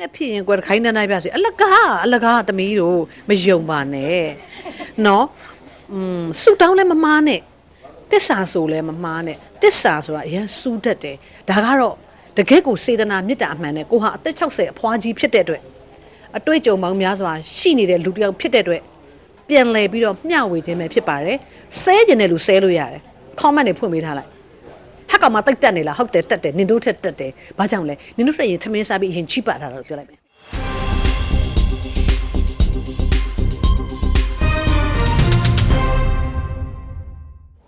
ငှက်ဖြစ်ရင်ကွယ်တစ်ခိုင်းတန်းတိုင်းပြစီအလကားအလကားသမီးတို့မယုံပါနဲ့နော်อืมဆူတောင်းလည်းမမားနဲ့တစ္ဆာဆိုလည်းမမားနဲ့တစ္ဆာဆိုတာအရင်စူးတတ်တယ်ဒါကတော့တကယ့်ကိုစေတနာမေတ္တာအမှန်နဲ့ကိုဟာအသက်60အဖွားကြီးဖြစ်တဲ့အတွက်အတွေ့အကြုံပေါင်းများစွာရှိနေတဲ့လူတစ်ယောက်ဖြစ်တဲ့အတွက်ပြန်လည်ပြီးတော့မျှဝေခြင်းပဲဖြစ်ပါတယ်ဆဲကျင်တဲ့လူဆဲလို့ရတယ် comment တွေဖွင့်ပေးထားလိုက် ဟက်ကောင်မတိတ်တက်နေလားဟုတ်တယ်တက်တယ်နင်တို့ထက်တက်တယ်ဘာကြောင့်လဲနင်တို့ထက်ရင်ထမင်းစားပြီးအရင်ချိပတ်ထားတာလို့ပြောလိုက်မယ်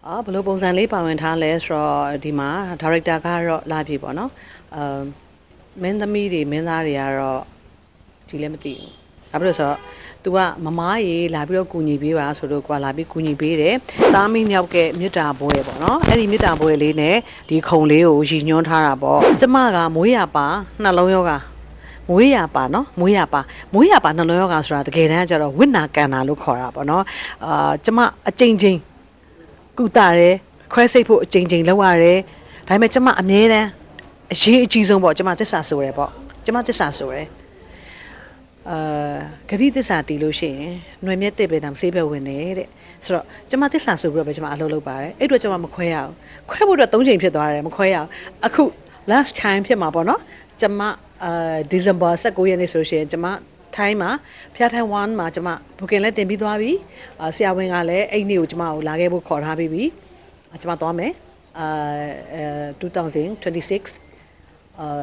အာဘယ်လိုပုံစံလေးပါဝင်ထားလဲဆိုတော့ဒီမှာဒါရိုက်တာကတော့လာပြီပေါ့နော်အမ်မင်းသမီးတွေမင်းသားတွေကတော့ဒီလည်းမသိဘူး ဒါဖြစ်လို့ဆိုတော့ तू ကမမားရေလာပြီးတော့ကူညီပေးပါဆိုတော့ကွာလာပြီးကူညီပေးတယ်။သားမင်းယောက်ကမြစ်တာဘွဲပေါ့နော်။အဲ့ဒီမြစ်တာဘွဲလေးနဲ့ဒီခုံလေးကိုရည်ညွှန်းထားတာပေါ့။ကျမကမွေးရပါနှလုံးယောဂမွေးရပါနော်မွေးရပါမွေးရပါနှလုံးယောဂဆိုတာတကယ်တမ်းကျတော့ဝိနာကန်တာလို့ခေါ်တာပေါ့နော်။အာကျမအကြိမ်ကြိမ်ကုတာတယ်ခွဲစိတ်ဖို့အကြိမ်ကြိမ်လောက်ရတယ်။ဒါပေမဲ့ကျမအမြဲတမ်းအရေးအကြီးဆုံးပေါ့ကျမသစ္စာဆိုရယ်ပေါ့ကျမသစ္စာဆိုရယ် အာဂရိသစ္စာတီးလို့ရှိရင်ຫນွေမြက်တစ်ပဲတမ်းဆေးပဲဝင်နေတဲ့ဆိုတော့ကျမသစ္စာဆိုပြီးတော့ပဲကျမအလုပ်လုပ်ပါတယ်အဲ့အတော့ကျမမခွဲရအောင်ခွဲဖို့တော့၃ချိန်ဖြစ်သွားတယ်မခွဲရအောင်အခု last time ဖြစ်မှာပေါ့နော်ကျမအာဒီဇင်ဘာ19ရက်နေ့ဆိုလို့ရှိရင်ကျမထိုင်းမှာဖျားထိုင်း1မှာကျမ booking လည်းတင်ပြီးသွားပြီအာဆရာဝန်ကလည်းအဲ့နေ့ကိုကျမကိုလာခဲ့ဖို့ခေါ်ထားပြီးပြီအာကျမသွားမယ်အာအဲ2026အာ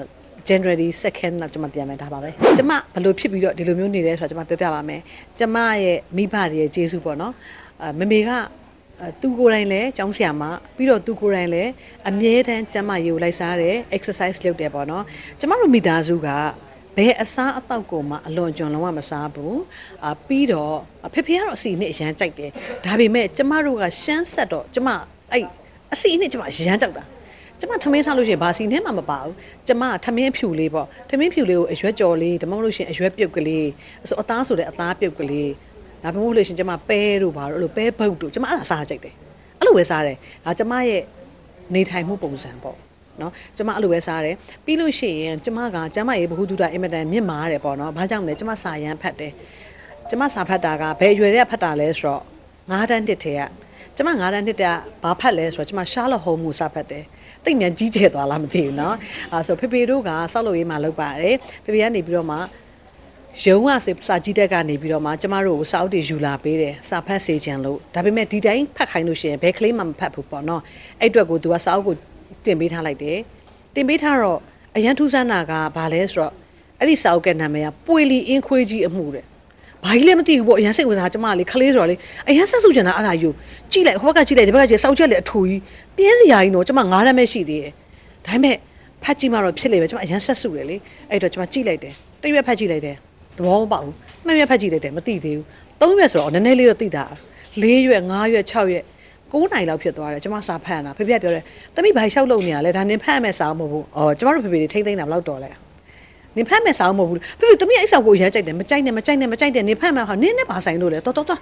January 2nd တော့ကျွန်မပြန်မယ်ဒါပါပဲကျွန်မဘယ်လိုဖြစ်ပြီးတော့ဒီလိုမျိုးနေလဲဆိုတာကျွန်မပြောပြပါမယ်ကျွန်မရဲ့မိဘတွေရဲ့ကျေးဇူးပေါ့နော်အမမေကအဲသူကိုယ်တိုင်လည်းကျောင်းဆရာမပြီးတော့သူကိုယ်တိုင်လည်းအမြဲတမ်းကျမရေကိုလိုက်စားတယ် exercise လုပ်တယ်ပေါ့နော်ကျမတို့မိသားစုကဘယ်အစားအသောက်ကိုမှအလွန်ကျွံလုံးဝမစားဘူးအာပြီးတော့ဖေဖေကတော့အစီနဲ့အရန်ကြိုက်တယ်ဒါပေမဲ့ကျမတို့ကရှမ်းဆက်တော့ကျမအဲ့အစီနဲ့ကျမအရန်ကြောက်တာ ကျမထမင်းစားလို့ရှိရင်ဘာစီနဲ့မှမပါဘူးကျမထမင်းဖြူလေးပေါ့ထမင်းဖြူလေးကိုအရွက်ကြော်လေးဒါမှမဟုတ်လို့ရှိရင်အရွက်ပြုတ်ကလေးဆိုအသားဆိုတဲ့အသားပြုတ်ကလေးဒါမှမဟုတ်လို့ရှိရင်ကျမပဲတို့ဘာတို့အဲ့လိုပဲဘုတ်တို့ကျမအဲ့ဒါစားကြိုက်တယ်အဲ့လိုပဲစားတယ်ဒါကျမရဲ့နေထိုင်မှုပုံစံပေါ့နော်ကျမအဲ့လိုပဲစားတယ်ပြီးလို့ရှိရင်ကျမကကျမရဲ့ဘ ഹു တုဒအင်မတန်မြင့်မားတယ်ပေါ့နော်ဘာကြောင့်လဲကျမစာရန်ဖတ်တယ်ကျမစာဖတ်တာကဘယ်အရွယ်တွေကဖတ်တာလဲဆိုတော့9တန်းတစ်ထဲကကျမ9တန်းတစ်ထဲကဘာဖတ်လဲဆိုတော့ကျမရှားလော့ဟုံးမှုစာဖတ်တယ် တိတ်မြန်ကြီးကျယ်သွားလားမသိဘူးเนาะအဲဆိုဖေဖေတို့ကစောက်လို့ရေးမှာလောက်ပါတယ်ဖေဖေကနေပြီးတော့မှရုံးကစာကြီးတက်ကနေပြီးတော့မှကျမတို့ကိုစာအုပ်တွေယူလာပေးတယ်စာဖတ်စေချင်လို့ဒါပေမဲ့ဒီတိုင်းဖတ်ခိုင်းလို့ရှိရင်ဘယ်ကလေးမှမဖတ်ဘူးပေါ့เนาะအဲ့အတွက်ကိုသူကစာအုပ်ကိုတင်ပေးထားလိုက်တယ်တင်ပေးထားတော့အရန်ထူးဆန်းတာကဘာလဲဆိုတော့အဲ့ဒီစာအုပ်ကနာမည်ကပွေလီအင်းခွေးကြီးအမှုတဲ့ ဘာကြီးလည်းမသိဘူးပေါ့အရင်စိတ်ဝင်စားကျမကလေခလေးဆိုတော့လေအရင်ဆက်စုချင်တာအဲ့ဒါယူကြည့်လိုက်ဟိုဘက်ကကြည့်လိုက်ဒီဘက်ကကြည့်စောက်ချက်လေအထူကြီးပြင်းစရာကြီးနော်ကျမငားရမ်းပဲရှိသေးတယ်ဒါပေမဲ့ဖတ်ကြည့်မှတော့ဖြစ်လိမ့်မယ်ကျမအရင်ဆက်စုတယ်လေအဲ့တော့ကျမကြည့်လိုက်တယ်တစ်ရွက်ဖတ်ကြည့်လိုက်တယ်သဘောမပေါက်ဘူးနှစ်ရွက်ဖတ်ကြည့်လိုက်တယ်မသိသေးဘူးသုံးရွက်ဆိုတော့နည်းနည်းလေးတော့သိတာ၄ရွက်၅ရွက်၆ရွက်9နိုင်လောက်ဖြစ်သွားတယ်ကျမစာဖတ်ရတာဖေဖေကပြောတယ်တမိဘာလျှောက်လို့နေရလဲဒါနင်ဖတ်ရမယ်စာမဟုတ်ဘူးအော်ကျမတို့ဖေဖေတွေထိမ့်သိမ့်တာဘယ်လောက်တော်လဲ နင်ဖတ်မဲ့စာအုပ်မဟုတ်ဘူးဖေဖေတမီးအဲ့စာကိုအရင်ကြိုက်တယ်မကြိုက်နဲ့မကြိုက်နဲ့မကြိုက်တဲ့နင်ဖတ်မဲ့ဟာနင်းနဲ့ပါဆိုင်လို့လေတော်တော်တော်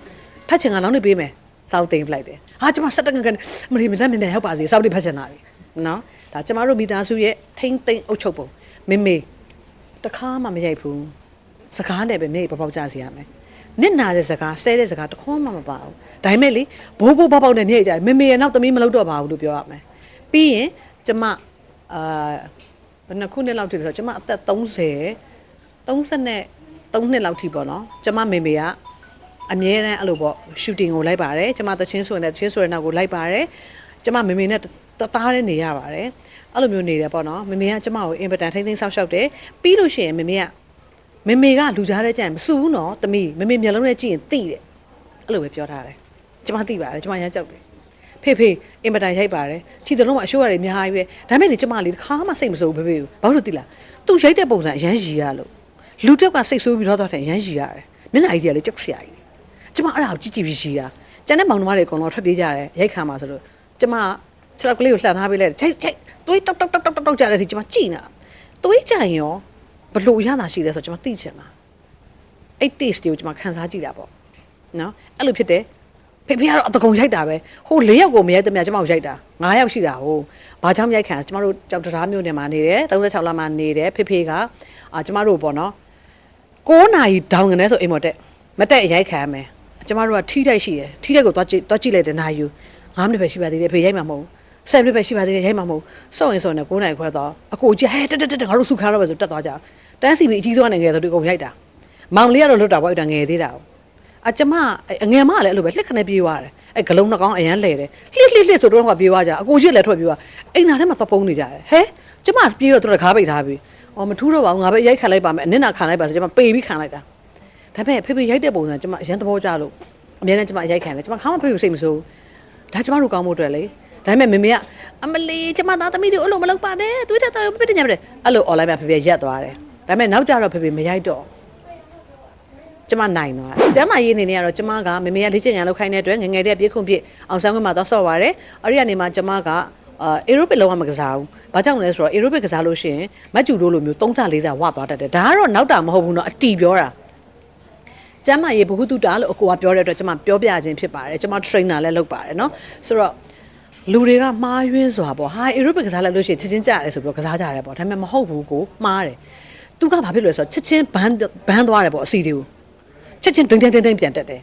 ဖတ်ချင်ကနောက်နေပေးမယ်စောက်သိမ်းပလိုက်တယ်ဟာကျမစက်တကန်ကန်မလီမတမ်းမင်းရောက်ပါစေစောက်လေးဖတ်ချင်တာပြီနော်ဒါကျမတို့မိသားစုရဲ့ထိမ့်သိမ့်အုပ်ချုပ်ပုံမေမေတခါမှမရိုက်ဘူးစကားနဲ့ပဲမျက်ရည်ပေါက်ပေါက်ကြစီရမယ်နစ်နာတဲ့စကားဆဲတဲ့စကားတခွန်းမှမပါဘူးဒါပေမဲ့လေဘိုးဘိုးပေါက်ပေါက်နဲ့မျက်ရည်ကြမေမေရဲ့နောက်သမီးမလုပ်တော့ပါဘူးလို့ပြောရမယ်ပြီးရင်ကျမအာ ဘယ်နှစ်ခုနှစ်လောက်ထိလဲဆိုတော့ကျမအသက်30 30နဲ့3နှစ်လောက်ထိပေါ့နော်ကျမမေမေကအမြဲတမ်းအဲ့လိုပေါ့ရှူတင်ကိုလိုက်ပါတယ်ကျမသချင်းဆိုနေတဲ့သချင်းဆိုတဲ့နောက်ကိုလိုက်ပါတယ်ကျမမေမေနဲ့တသားနဲ့နေရပါတယ်အဲ့လိုမျိုးနေတယ်ပေါ့နော်မေမေကကျမကိုအင်ပတန်ထိမ့်သိမ်းဆောက်ရှောက်တယ်ပြီးလို့ရှိရင်မေမေကမေမေကလူကြားတဲ့ကြရင်မစူဘူးနော်တမီးမေမေမျက်လုံးနဲ့ကြည့်ရင်သိတယ်အဲ့လိုပဲပြောထားတယ်ကျမသိပါတယ်ကျမရမ်းကြောက်တယ် ဖေဖေအင်ပတန်ရိုက်ပါတယ်ခြေတလုံးမှာအရှိုးရတယ်အများကြီးပဲဒါပေမဲ့လေကျမလေးတစ်ခါမှစိတ်မစိုးဘူးဖေဖေကိုဘာလို့သိလားသူရိုက်တဲ့ပုံစံအရန်ရည်ရလို့လူတယောက်ကစိတ်ဆိုးပြီးတော့တော့တယ်ရမ်းရှိရတယ်မျက်နှာကြီးတွေကလည်းကြောက်စရာကြီးကျမအဲ့ဒါကိုကြည့်ကြည့်ပြီးရှိရကျန်တဲ့မောင်နှမတွေအကုန်လုံးထွက်ပြေးကြတယ်ရိုက်ခံပါဆိုလို့ကျမခြေထောက်ကလေးကိုလှန်ထားပေးလိုက်ချိတ်ချိတ်သွေးတောက်တောက်တောက်တောက်တောက်ကြတဲ့အထိကျမကြည့်နေတာသွေးကြရင်ရောဘလို့ရတာရှိလဲဆိုတော့ကျမသိချင်တာအဲ့ taste တွေကိုကျမခန်းစားကြည့်တာပေါ့နော်အဲ့လိုဖြစ်တယ် ဖေဖေကတော့အတကုံရိုက်တာပဲဟို၄ယောက်ကိုမရိုက်တဲ့မြတ်ကျမကိုရိုက်တာ၅ယောက်ရှိတာဟိုဘာကြောင့်ရိုက်ခံကျမတို့ကြောက်တရားမျိုးနယ်မှာနေတယ်36လမှာနေတယ်ဖေဖေကအာကျမတို့ပေါ့နော်9နာရီဒေါင်ကနေဆိုအိမ်မော်တက်မတက်ရိုက်ခံရမယ်ကျမတို့ကထိတိုက်ရှိတယ်ထိတိုက်ကိုသွားကြည့်သွားကြည့်လိုက်တယ်နာယူ9မိနစ်ပဲရှိပါသေးတယ်ဖေရိုက်မှာမဟုတ်ဘူး7မိနစ်ပဲရှိပါသေးတယ်ရိုက်မှာမဟုတ်စောင့်ရင်စောင့်နေ9နာရီခွဲတော့အကိုကြီးဟဲတက်တက်တက်ငါတို့စုခါတော့ပဲဆိုတက်သွားကြတန်းစီပြီးအကြီးဆုံးကနေငယ်ဆိုဒီအကုန်ရိုက်တာမောင်လေးကတော့လွတ်တာပေါ့အဲ့ဒါငယ်သေးတာ အကျမအငယ်မလည်းအဲ့လိုပဲလှက်ခနဲ့ပြေးသွားတယ်အဲ့ဂလုံးနှကောင်အရန်လဲတယ်လှစ်လှစ်လှစ်ဆိုတော့ကပြေးသွားကြအကိုကြီးလည်းထွက်ပြေးသွားအိမ်နာထဲမှာသပုံးနေကြတယ်ဟဲကျမပြေးတော့သူတို့ခါပိတ်ထားပြီအော်မထူးတော့ပါဘူးငါပဲရိုက်ခံလိုက်ပါမယ်အနစ်နာခံလိုက်ပါဆိုကျမပေပြီးခံလိုက်တာဒါပေမဲ့ဖေဖေရိုက်တဲ့ပုံစံကျွန်မအရန်သဘောကျလို့အများနဲ့ကျွန်မရိုက်ခံတယ်ကျွန်မခါမှဖေဖေစိတ်မဆိုးဒါကျွန်မတို့ကောင်းဖို့အတွက်လေဒါပေမဲ့မေမေကအမလီကျွန်မသားသမီးတွေအဲ့လိုမလုပ်ပါနဲ့သွေးထက်တော့ပြစ်တင်ကြတယ်အဲ့လို online မှာဖေဖေရက်သွားတယ်ဒါပေမဲ့နောက်ကျတော့ဖေဖေမရိုက်တော့ ကျွန်မနိုင်သွားတယ်ကျမရေးနေနေကတော့ကျွန်မကမေမေကလေ့ကျင့်ရန်လုပ်ခိုင်းတဲ့အတွက်ငယ်ငယ်တည်းကပြေးခွင့်ပြည့်အောင်ဆောင်ခွင့်မှာတော့ဆော့ပါတယ်အဲ့ဒီကနေမှကျွန်မကအာအေရိုပစ်လုံးဝမကစားဘူး။ဘာကြောင့်လဲဆိုတော့အေရိုပစ်ကစားလို့ရှိရင်မတ်ကျူလို့လိုမျိုး3စား4စားဝသွားတတ်တယ်။ဒါကတော့နောက်တာမဟုတ်ဘူးเนาะအတီပြောတာ။ ကျမ်းမာရေးဘ ഹു တုတာလို့အကိုကပြောတဲ့အတွက်ကျွန်မပြောပြခြင်းဖြစ်ပါတယ်ကျွန်မ trainer လည်းလုပ်ပါတယ်เนาะဆိုတော့လူတွေကမှားယွင်းစွာပေါ့ဟာ aerobic ကစားလိုက်လို့ရှိရင်ချက်ချင်းကြရတယ်ဆိုပြီးတော့ကစားကြရတယ်ပေါ့ဒါပေမဲ့မဟုတ်ဘူးကိုမှားတယ်သူကဘာဖြစ်လို့လဲဆိုတော့ချက်ချင်းဘန်းဘန်းသွားတယ်ပေါ့အစီတွေကို ချက်ချင်းဒွင်ဒွင်ဒွင်ပြန်တက်တယ်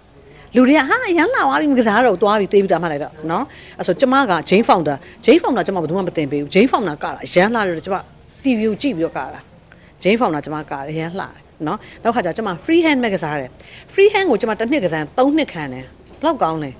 လူတွေကဟာရမ်းလာသွားပြီမကစားတော့သွားပြီသေးပြီတာမှလိုက်တော့နော်အဲ့ဆိုကျမက Jane Founder Jane Founder ကျမဘယ်သူမှမတင်ပေးဘူး Jane Founder ကတာရမ်းလာတယ်ကျမ TV ကိုကြည့်ပြီးတော့ကတာ Jane Founder ကျမကတာရမ်းလာတယ်နော်နောက်ခါကျကျွန်မ free hand မဲ့ကစားတယ် free hand ကိုကျွန်မတစ်နှစ်ကစား၃နှစ်ခံတယ်ဘလောက်ကောင်းလဲ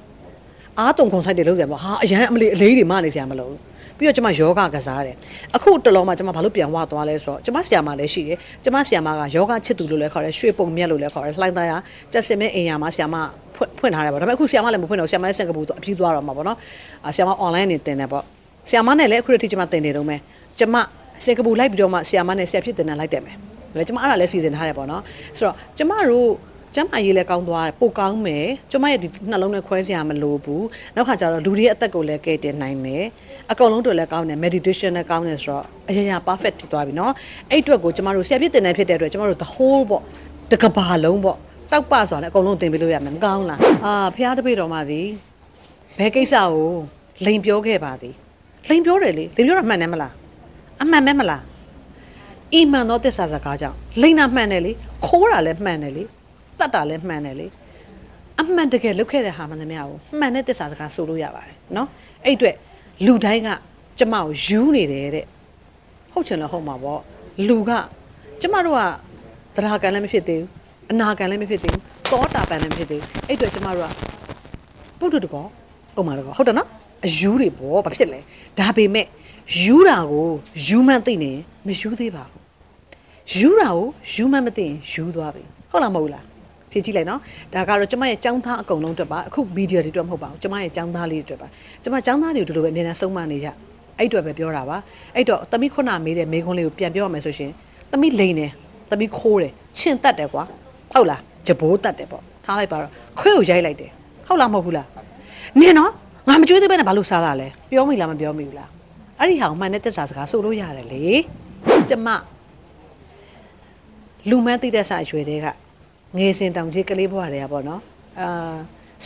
အားတုံခွန်ဆိုင်တယ်လို့ပြန်ပေါ့ဟာအရန်အမလီအလေးတွေမနေစရာမလိုဘူး ပြီးတော့ကျွန်မယောဂကစားတယ်အခုတလောမှာကျွန်မဘာလို့ပြန်ဝသွားလဲဆိုတော့ကျွန်မဆရာမလည်းရှိတယ်ကျွန်မဆရာမကယောဂချစ်သူလို့လည်းခေါ်တယ်ရွှေပုံမြတ်လို့လည်းခေါ်တယ်လှိုင်းသားရကြက်စင်မဲ့အင်ယာမှာဆရာမဖွင့်ဖွင့်ထားတယ်ပေါ့ဒါပေမဲ့အခုဆရာမလည်းမဖွင့်တော့ဆရာမလည်းစင်ကာပူတော့အပြည့်သွားတော့မှာပေါ့နော်အာဆရာမ online နေတင်တယ်ပေါ့ဆရာမနဲ့လည်းအခုတည်းကျွန်မတင်နေတော့မယ်ကျွန်မစင်ကာပူလိုက်ပြီးတော့မှဆရာမနဲ့ဆရာဖြစ်တင်တယ်လိုက်တယ်မယ်လေကျွန်မအဲ့ဒါလည်းစီစဉ်ထားတယ်ပေါ့နော်ဆိုတော့ကျွန်မတို့ ကျမ်းမာရေးလည်းကောင်းသွားတယ်ပိုကောင်းမယ်ကျမရဲ့ဒီနှလုံးနဲ့ခွဲစရာမလိုဘူးနောက်ခါကျတော့လူတွေရဲ့အသက်ကိုလည်းကယ်တင်နိုင်မယ်အကုန်လုံးတွေလည်းကောင်းတယ် meditation လည်းကောင်းတယ်ဆိုတော့အရာရာ perfect ဖြစ်သွားပြီเนาะအဲ့အတွက်ကိုကျမတို့ဆရာပြစ်တင်နေဖြစ်တဲ့အတွက်ကျမတို့ the whole ပေါ့တကဘာလုံးပေါ့တောက်ပဆိုတာလည်းအကုန်လုံးသင်ပေးလို့ရမယ်မကောင်းလားအာဖះတပိတော်မှာစီဘယ်ကိစ္စကိုလိန်ပြောခဲ့ပါသည်လိန်ပြောတယ်လေလိန်ပြောတာမှန်တယ်မလားအမှန်ပဲမလား အီမှန်သောတစ္ဆာစကားကြောင့်လိန်တာမှန်တယ်လေခိုးတာလည်းမှန်တယ်လေ တတ်တာလည်းမှန်တယ်လေအမှန်တကယ်လုပ်ခဲ့တဲ့ဟာမှန်သမျှကိုမှန်တဲ့တစ္ဆာစကားဆိုလို့ရပါတယ်နော်အဲ့အတွက်လူတိုင်းကကျမကိုယူနေတယ်တဲ့ဟုတ်ချင်လို့ဟုတ်မှာပေါ့လူကကျမတို့ကတရားကံလည်းမဖြစ်သေးဘူးအနာကံလည်းမဖြစ်သေးဘူးတောတာပန်လည်းမဖြစ်သေးဘူးအဲ့အတွက်ကျမတို့ကပုဒ်တို့တကောဥမာတကောဟုတ်တယ်နော်အယူတွေပေါ့ဘာဖြစ်လဲဒါပေမဲ့ယူတာကိုယူမှန်သိနေမယူသေးပါဘူးယူတာကိုယူမှန်မသိရင်ယူသွားပြီဟုတ်လားမဟုတ်လား ဖြည့်ကြည့်လိုက်နော်ဒါကတော့ကျမရဲ့ចောင်းသားအကုန်လုံးအတွက်ပါအခုမီဒီယာတွေအတွက်မဟုတ်ပါဘူးကျမရဲ့ចောင်းသားလေးတွေအတွက်ပါကျမចောင်းသားတွေကိုဒီလိုပဲအမြဲတမ်းစုံမနေကြအဲ့အတွက်ပဲပြောတာပါအဲ့တော့သမီးခုနမေးတဲ့မေးခွန်းလေးကိုပြန်ပြောရမယ်ဆိုရှင်သမီးလိန်တယ်သမီးခိုးတယ်ချင့်တက်တယ်ကွာဟုတ်လားဂျဘိုးတက်တယ်ပေါ့ထားလိုက်ပါတော့ခွဲကိုရိုက်လိုက်တယ်ဟုတ်လားမဟုတ်ဘူးလားနင်နော်ငါမကြွေးသေးပဲနဲ့ဘာလို့စားလာလဲပြောမိလားမပြောမိဘူးလားအဲ့ဒီဟာကိုမှန်တဲ့တက်စာစကားဆိုလို့ရတယ်လေကျမ လူမန်းသိတဲ့စာရွယ်တွေက ငယ်စဉ်တောင်ကြီးကလေးဘွားတွေကပေါ့နော်အာ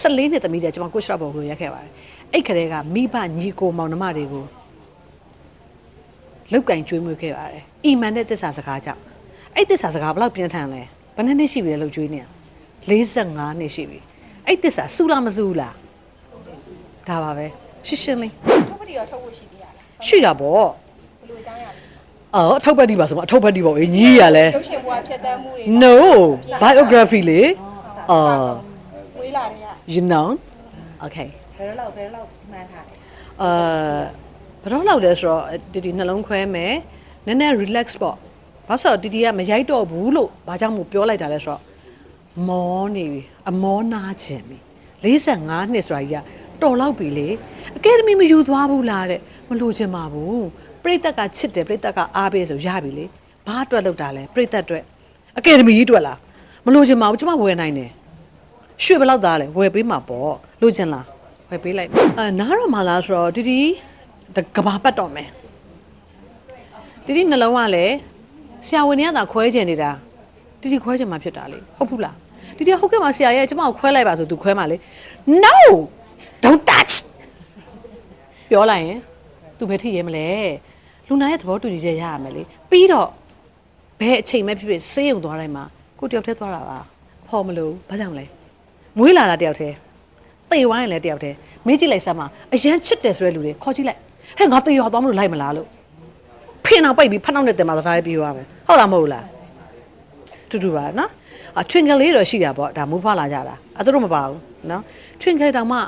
14နှစ်သမီးတွေကျွန်မကိုရှရော့ဘော်ကိုရက်ခဲ့ပါတယ်အဲ့ခရဲကမိဘညီကိုမောင်နှမတွေကိုလောက်ကင်ကျွေးမွေးခဲ့ပါတယ်အီမန်တဲ့သစ္စာစကားကြောင့်အဲ့သစ္စာစကားဘယ်လောက်ပြင်းထန်လဲဘယ်နှစ်နှစ်ရှိပြီလဲလောက်ကျွေးနေရ45နှစ်ရှိပြီအဲ့သစ္စာစူလားမစူလားဒါပါပဲရှင်းရှင်းလေးထုတ်ပတိရောထုတ်ဖို့ရှိသေးရလားရှိတာပေါ့ဘယ်လိုအကြောင်းရလဲ အော်အထုပ်ပတ်တီပါဆိုမအထုပ်ပတ်တီပေါ့အေးညီးရလဲရုပ်ရှင်ဘဝဖြတ်တန်းမှုတွေ no biography လေအော်ဝေးလာတွေက you know okay ဘယ်တော့လောက်ဘယ်တော့လောက်မှန်းထားလဲအာဘယ်တော့လောက်လဲဆိုတော့တီတီနှလုံးခွဲမယ်နည်းနည်း relax ပေါ့ဘာလို့ဆိုတော့တီတီကမရိုက်တော့ဘူးလို့ဘာကြောင့်မို့ပြောလိုက်တာလဲဆိုတော့မောနေပြီအမောနာခြင်းပြီ45နှစ်ဆိုတာကြီးကတော်လောက်ပြီလေအကယ်ဒမီမယူသွားဘူးလားတဲ့မလို့ချင်ပါဘူး ပြိတ္တကချစ်တယ်ပြိတ္တကအားပေးဆိုရပြီလေဘာအတွက်လောက်တာလဲပြိတ္တအတွက်အကယ်ဒမီကြီးအတွက်လားမလို့ချင်ပါဘူးကျမဝယ်နိုင်တယ်ရွှေဘယ်လောက်သားလဲဝယ်ပေးမှာပေါ့လိုချင်လားဝယ်ပေးလိုက်အာနားတော့မလားဆိုတော့တီတီတကဘာပတ်တော့မယ်တီတီနှလုံးကလည်းဆရာဝန်တွေကသာခွဲကျင်နေတာတီတီခွဲကျင်မှာဖြစ်တာလေဟုတ်ဘူးလားဒီတယောက်ဟုတ်ကဲ့ပါဆရာရဲ့ကျမကိုခွဲလိုက်ပါဆိုသူခွဲမှလေ no don't touch ပြောလိုက်ရင် သူဘယ်ထိရဲမလဲလူနာရဲ့သဘောတူညီချက်ရရမယ်လေပြီးတော့ဘယ်အချိန်မှဖြစ်ဖြစ်စေးရုံသွားတိုင်းမှာကိုတယောက်တည်းသွားတာပါဖော်မလို့ဘာကြောင့်လဲမွေးလာတာတယောက်တည်းတေဝိုင်းရင်လည်းတယောက်တည်းမေးကြည့်လိုက်စမ်းမအရန်ချစ်တယ်ဆိုတဲ့လူတွေခေါ်ကြည့်လိုက်ဟဲ့ငါတေရောသွားမလို့လိုက်မလားလို့ဖင်အောင်ပိတ်ပြီးဖက်နောက်နဲ့တင်မှာသထားလေးပြီးရမယ်ဟုတ်လားမဟုတ်လားတူတူပါနော်အချွင်ကလေးတော့ရှိတာပေါ့ဒါမူးဖွားလာကြတာအဲသူတို့မပါဘူးနော်ချွင်ကလေးတောင်မှ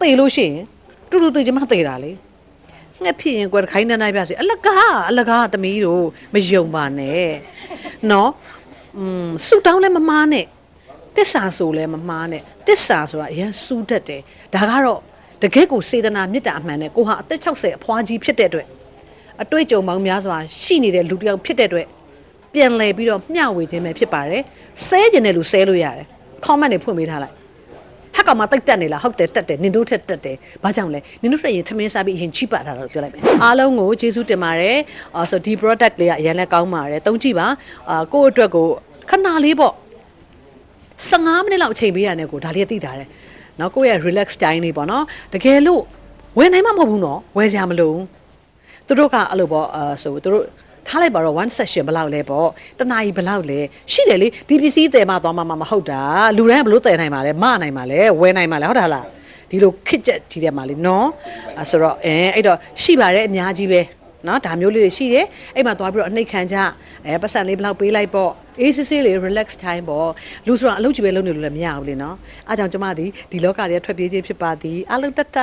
တေလို့ရှိရင်တူတူတေချင်မှတေတာလေ ငှက်ဖြစ်ရင်ကွယ်တစ်ခိုင်းနေနိုင်ပြစီအလကားအလကားသမီးတို့မယုံပါနဲ့နော်อืมဆူတောင်းလည်းမမားနဲ့တစ္ဆာဆိုလည်းမမားနဲ့တစ္ဆာဆိုတာအရင်စူးတတ်တယ်ဒါကတော့တကယ့်ကိုစေတနာမေတ္တာအမှန်နဲ့ကိုဟာအသက်60အဖွားကြီးဖြစ်တဲ့အတွက်အတွေ့အကြုံပေါင်းများစွာရှိနေတဲ့လူတစ်ယောက်ဖြစ်တဲ့အတွက်ပြန်လည်ပြီးတော့မျှဝေခြင်းပဲဖြစ်ပါတယ်ဆဲကျင်တဲ့လူဆဲလို့ရတယ် comment တွေဖွင့်ပေးထားလိုက် ဟက်ကောင်မတိတ်တက်နေလားဟုတ်တယ်တက်တယ်နင်တို့ထက်တက်တယ်ဘာကြောင့်လဲနင်တို့ထက်ရင်ထမင်းစားပြီးအရင်ချိပတ်တာတော့ပြောလိုက်မယ်အားလုံးကိုကျေးဇူးတင်ပါတယ်အာဆိုဒီ product လေးကအရင်လည်းကောင်းပါတယ်သုံးကြည့်ပါအာကိုယ့်အတွက်ကိုခဏလေးပေါ့15မိနစ်လောက်အချိန်ပေးရတယ်ကိုဒါလေးသိတာတယ်နော်ကိုယ့်ရဲ့ relax time လေးပေါ့နော်တကယ်လို့ဝယ်နိုင်မှမဟုတ်ဘူးနော်ဝယ်ကြမလို့သူတို့ကအဲ့လိုပေါ့အာဆိုသူတို့ ထားလိုက်ပါတော့1 session ဘယ်လောက်လဲပေါ့တနာကြီးဘယ်လောက်လဲရှိတယ်လေဒီပစ္စည်းတည်မှသွားမှမဟုတ်တာလူတိုင်းကဘယ်လို့တည်နိုင်မှာလဲမနိုင်မှာလဲဝယ်နိုင်မှာလဲဟုတ်တာလားဒီလိုခစ်ချက်ကြီးတဲ့မှာလေနော်အဲဆိုတော့အဲအဲ့တော့ရှိပါတယ်အများကြီးပဲနော်ဒါမျိုးလေးတွေရှိတယ်အဲ့မှာသွားပြီးတော့အနှိတ်ခံကြအဲပတ်စံလေးဘယ်လောက်ပေးလိုက်ပေါ့အေးစစ်စစ်လေး relax time ပေါ့လူဆိုတော့အလုပ်ကြီးပဲလုပ်နေလို့လည်းမရဘူးလေနော်အားကြောင့်ကျမဒီဒီလောကတွေကထွက်ပြေးခြင်းဖြစ်ပါသည်အလုံးတတ